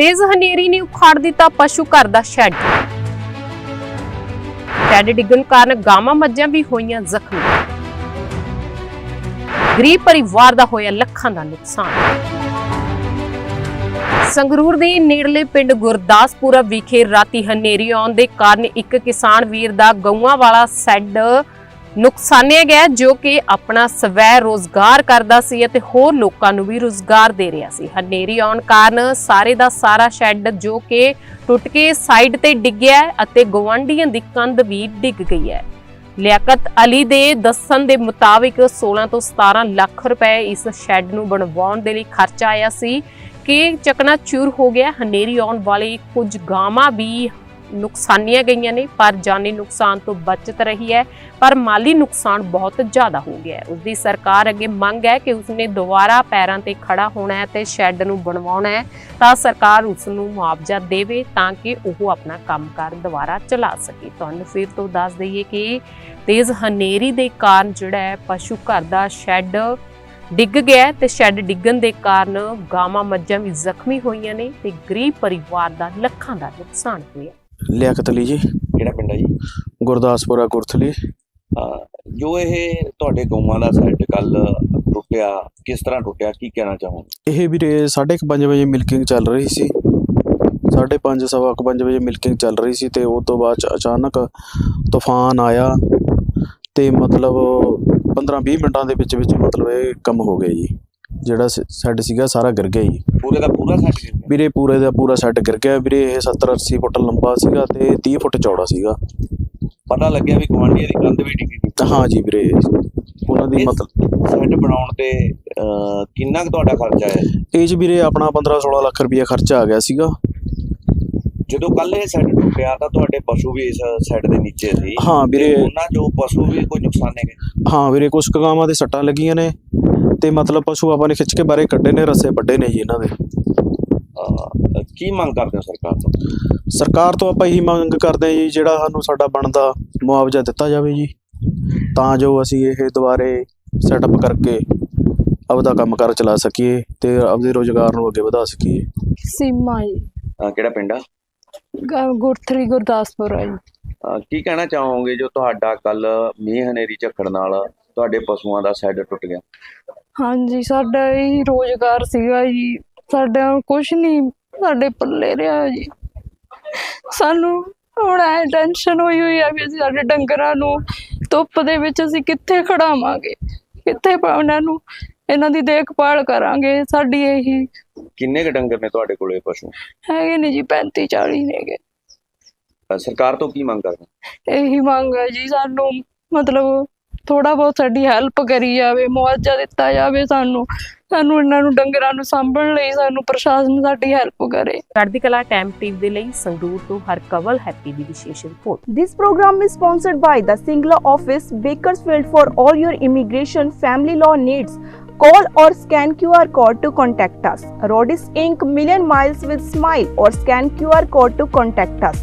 ਤੇਜ਼ ਹਨੇਰੀ ਨੇ ਉਖਾੜ ਦਿੱਤਾ ਪਸ਼ੂ ਘਰ ਦਾ ਸ਼ੈੱਡ। ਸ਼ੈੱਡ ਡਿੱਗਣ ਕਾਰਨ ਗਾਵਾਂ ਮੱਝਾਂ ਵੀ ਹੋਈਆਂ ਜ਼ਖਮੀ। ਗਰੀਬ ਪਰਿਵਾਰ ਦਾ ਹੋਇਆ ਲੱਖਾਂ ਦਾ ਨੁਕਸਾਨ। ਸੰਗਰੂਰ ਦੇ ਨੇੜਲੇ ਪਿੰਡ ਗੁਰਦਾਸਪੁਰਾ ਵਿਖੇ ਰਾਤੀ ਹਨੇਰੀ ਆਉਣ ਦੇ ਕਾਰਨ ਇੱਕ ਕਿਸਾਨ ਵੀਰ ਦਾ ਗਊਆਂ ਵਾਲਾ ਸੈੱਡ ਨੁਕਸਾਨਿਆ ਗਿਆ ਜੋ ਕਿ ਆਪਣਾ ਸਵੈ ਰੋਜ਼ਗਾਰ ਕਰਦਾ ਸੀ ਅਤੇ ਹੋਰ ਲੋਕਾਂ ਨੂੰ ਵੀ ਰੋਜ਼ਗਾਰ ਦੇ ਰਿਹਾ ਸੀ। ਹਨੇਰੀ ਆਉਣ ਕਾਰਨ ਸਾਰੇ ਦਾ ਸਾਰਾ ਸ਼ੈੱਡ ਜੋ ਕਿ ਟੁੱਟ ਕੇ ਸਾਈਡ ਤੇ ਡਿੱਗਿਆ ਅਤੇ ਗਵਾਂਢੀਆਂ ਦੀ ਕੰਧ ਵੀ ਡਿੱਗ ਗਈ ਹੈ। ਲਿਆਕਤ ਅਲੀ ਦੇ ਦੱਸਣ ਦੇ ਮੁਤਾਬਿਕ 16 ਤੋਂ 17 ਲੱਖ ਰੁਪਏ ਇਸ ਸ਼ੈੱਡ ਨੂੰ ਬਣਵਾਉਣ ਦੇ ਲਈ ਖਰਚਾ ਆਇਆ ਸੀ। ਕਿ ਚਕਨਾ ਚੂਰ ਹੋ ਗਿਆ। ਹਨੇਰੀ ਆਉਣ ਵਾਲੀ ਕੁਝ ਗਾਵਾਂ ਵੀ ਨੁਕਸਾਨੀਆਂ ਗਈਆਂ ਨੇ, ਪਰ ਜਾਨੀ ਨੁਕਸਾਨ ਤੋਂ ਬਚਤ ਰਹੀ ਹੈ, ਪਰ ਮਾਲੀ ਨੁਕਸਾਨ ਬਹੁਤ ਜ਼ਿਆਦਾ ਹੋ ਗਿਆ ਹੈ। ਉਸ ਦੀ ਸਰਕਾਰ ਅੱਗੇ ਮੰਗ ਹੈ ਕਿ ਉਸਨੇ ਦੁਬਾਰਾ ਪੈਰਾਂ ਤੇ ਖੜਾ ਹੋਣਾ ਹੈ ਤੇ ਸ਼ੈੱਡ ਨੂੰ ਬਣਵਾਉਣਾ ਹੈ, ਤਾਂ ਸਰਕਾਰ ਉਸ ਨੂੰ ਮੁਆਵਜ਼ਾ ਦੇਵੇ ਤਾਂ ਕਿ ਉਹ ਆਪਣਾ ਕੰਮਕਾਰ ਦੁਬਾਰਾ ਚਲਾ ਸਕੇ। ਤੁਹਾਨੂੰ ਫਿਰ ਤੋਂ ਦੱਸ ਦਈਏ ਕਿ ਤੇਜ਼ ਹਨੇਰੀ ਦੇ ਕਾਰਨ ਜਿਹੜਾ ਹੈ, ਪਸ਼ੂ ਘਰ ਦਾ ਸ਼ੈੱਡ ਡਿੱਗ ਗਿਆ ਹੈ ਤੇ ਸ਼ੈੱਡ ਡਿੱਗਣ ਦੇ ਕਾਰਨ ਗਾਵਾਂ ਮੱਝਾਂ ਵੀ ਜ਼ਖਮੀ ਹੋਈਆਂ ਨੇ ਤੇ ਗਰੀਬ ਪਰਿਵਾਰ ਦਾ ਲੱਖਾਂ ਦਾ ਨੁਕਸਾਨ ਹੋਇਆ। ਲਿਆਕਤ ਅਲੀ ਜੀ। ਕਿਹੜਾ ਪਿੰਡ ਹੈ ਜੀ? ਗੁਰਦਾਸਪੁਰਾ ਗੁਰਥਲੀ। ਜੋ ਇਹ ਤੁਹਾਡੇ ਗਊਆਂ ਦਾ ਸੈੱਟ ਕੱਲ ਟੁੱਟਿਆ ਕਿਸ ਤਰ੍ਹਾਂ ਟੁੱਟਿਆ ਕੀ ਕਹਿਣਾ ਚਾਹੋਗੇ? ਇਹ ਵੀਰੇ 5:30 ਵਜੇ ਮਿਲਕਿੰਗ ਚੱਲ ਰਹੀ ਸੀ। 5:30 ਸਵਾ ਕੁ ਪੰਜ ਵਜੇ ਮਿਲਕਿੰਗ ਚੱਲ ਰਹੀ ਸੀ ਤੇ ਉਸ ਤੋਂ ਬਾਅਦ ਅਚਾਨਕ ਤੂਫਾਨ ਆਇਆ ਤੇ ਮਤਲਬ 15-20 ਮਿੰਟਾਂ ਦੇ ਵਿੱਚ ਵਿੱਚ ਮਤਲਬ ਇਹ ਕੰਮ ਹੋ ਗਿਆ ਜੀ। ਜਿਹੜਾ ਸੈੱਟ ਸੀਗਾ ਸਾਰਾ ਗਿਰ ਗਿਆ ਜੀ। ਪੂਰੇ ਦਾ ਪੂਰਾ ਸੈੱਟ ਗਿਰ ਗਿਆ? ਵੀਰੇ ਪੂਰੇ ਦਾ ਪੂਰਾ ਸੈੱਟ ਗਿਰ ਗਿਆ। ਵੀਰੇ ਇਹ 70-80 ਫੁੱਟ ਲੰਬਾ ਸੀਗਾ ਤੇ 30 ਫੁੱਟ ਚੌੜਾ ਸੀਗਾ। ਪਤਾ ਲੱਗਿਆ ਵੀ ਗਵਾਂਢੀਆਂ ਦੀ ਕੰਧ ਵੀ ਡਿੱਗੀ ਤਾਂ ਹਾਂ ਜੀ ਵੀਰੇ ਉਹਨਾਂ ਦੀ ਮਤਲਬ ਸੈੱਟ ਬਣਾਉਣ ਤੇ ਕਿੰਨਾ ਕੁ ਤੁਹਾਡਾ ਖਰਚਾ ਹੈ ਇਹ 'ਚ ਵੀਰੇ ਆਪਣਾ 15-16 ਲੱਖ ਰੁਪਇਆ ਖਰਚਾ ਆ ਗਿਆ ਸੀਗਾ। ਜਦੋਂ ਕੱਲ ਇਹ ਸੈੱਟ ਟੁੱਟਿਆ ਤਾਂ ਤੁਹਾਡੇ ਪਸ਼ੂ ਵੀ ਇਸ ਸੈੱਟ ਦੇ ਨੀਚੇ ਸੀ। ਹਾਂ ਵੀਰੇ। ਤੇ ਉਹਨਾਂ ਜੋ ਪਸ਼ੂ ਵੀ ਕੋਈ ਨੁਕਸਾਨੇ ਗਏ? ਹਾਂ ਵੀਰੇ ਕੁਛ ਕੁ ਗਾਵਾਂ ਦੇ ਸੱਟਾਂ ਲੱਗੀਆਂ ਨੇ। ਤੇ ਮਤਲਬ ਪਸ਼ੂ ਆਪਾਂ ਨੇ ਖਿੱਚ ਕੇ ਬਾਰੇ ਕੱਢੇ ਨੇ ਰੱਸੇ ਵੱਡੇ ਨੇ ਜੀ ਇਹਨਾਂ ਦੇ। ਅਹ, ਕੀ ਮੰਗ ਕਰਦੇ ਹੋ ਸਰਕਾਰ ਤੋਂ? ਸਰਕਾਰ ਤੋਂ ਆਪਾਂ ਇਹੀ ਮੰਗ ਕਰਦੇ ਹਾਂ ਜੀ ਜਿਹੜਾ ਸਾਨੂੰ ਸਾਡਾ ਬਣਦਾ ਮੁਆਵਜ਼ਾ ਦਿੱਤਾ ਜਾਵੇ ਜੀ। ਤਾਂ ਜੋ ਅਸੀਂ ਇਹ ਦੁਬਾਰੇ ਸੈਟਅਪ ਕਰਕੇ ਆਪਦਾ ਕੰਮਕਾਰ ਚਲਾ ਸਕੀਏ ਤੇ ਆਪਦੇ ਰੋਜ਼ਗਾਰ ਨੂੰ ਅੱਗੇ ਵਧਾ ਸਕੀਏ। ਸੀਮਾ ਜੀ। ਅਹ, ਕਿਹੜਾ ਪਿੰਡ ਆ? ਗ- ਗੁਰਥਲੀ ਗੁਰਦਾਸਪੁਰ ਆ ਜੀ। ਅਹ, ਕੀ ਕਹਿਣਾ ਚਾਹੋਗੇ ਜੋ ਤੁਹਾਡਾ ਕੱਲ ਮੀਂਹ ਹਨੇਰੀ ਝੱਖੜ ਨਾਲ ਤੁਹਾਡੇ ਪਸ਼ੂਆਂ ਦਾ ਸੈੱਟ ਟੁੱਟ ਗਿਆ? ਹਾਂਜੀ ਸਾਡਾ ਇਹ ਰੋਜ਼ਗਾਰ ਸੀਗਾ ਜੀ। ਸਾਡਾ ਕੁਝ ਨਹੀਂ ਸਾਡੇ ਪੱਲੇ ਰਿਹਾ ਜੀ। ਸਾਨੂੰ ਹੁਣ ਐ ਟੈਨਸ਼ਨ ਹੋਈ ਹੋਈ ਆ ਵੀ ਅਸੀਂ ਸਾਡੇ ਡੰਗਰਾਂ ਨੂੰ ਧੁੱਪ ਦੇ ਵਿੱਚ ਅਸੀਂ ਕਿੱਥੇ ਖੜਾਵਾਂਗੇ? ਕਿੱਥੇ ਉਹਨਾਂ ਨੂੰ ਇਹਨਾਂ ਦੀ ਦੇਖਭਾਲ ਕਰਾਂਗੇ? ਸਾਡੀ ਇਹੀ ਕਿੰਨੇ ਕੁ ਡੰਗਰ ਨੇ ਤੁਹਾਡੇ ਕੋਲੇ ਪਸ਼ੂ? ਹੈਗੇ ਨੇ ਜੀ 35 40 ਨੇਗੇ ਸਰਕਾਰ ਤੋਂ ਕੀ ਮੰਗ ਕਰਦੇ? ਇਹੀ ਮੰਗ ਹੈ ਜੀ ਸਾਨੂੰ ਮਤਲਬ ਥੋੜਾ ਬਹੁਤ ਸਾਡੀ ਹੈਲਪ ਕਰੀ ਜਾਵੇ ਮੁਆਵਜ਼ਾ ਦਿੱਤਾ ਜਾਵੇ ਸਾਨੂੰ ਸਾਨੂੰ ਇਹਨਾਂ ਨੂੰ ਡੰਗਰਾਂ ਨੂੰ ਸਾਂਭਣ ਲਈ ਸਾਨੂੰ ਪ੍ਰਸ਼ਾਸਨ ਸਾਡੀ ਹੈਲਪ ਕਰੇ ਚੜ੍ਹਦੀ ਕਲਾ ਟਾਈਮ ਟੀਵੀ ਦੇ ਲਈ ਸੰਗਰੂਰ ਤੋਂ ਹਰਕਵਲ ਹੈਪੀ ਦੀ ਵਿਸ਼ੇਸ਼ report This program is sponsored by the Singla office, Bakersfield for all your immigration family law needs. Call or scan QR code to contact us. Rodis Inc. Million Miles with Smile or scan QR code to contact us.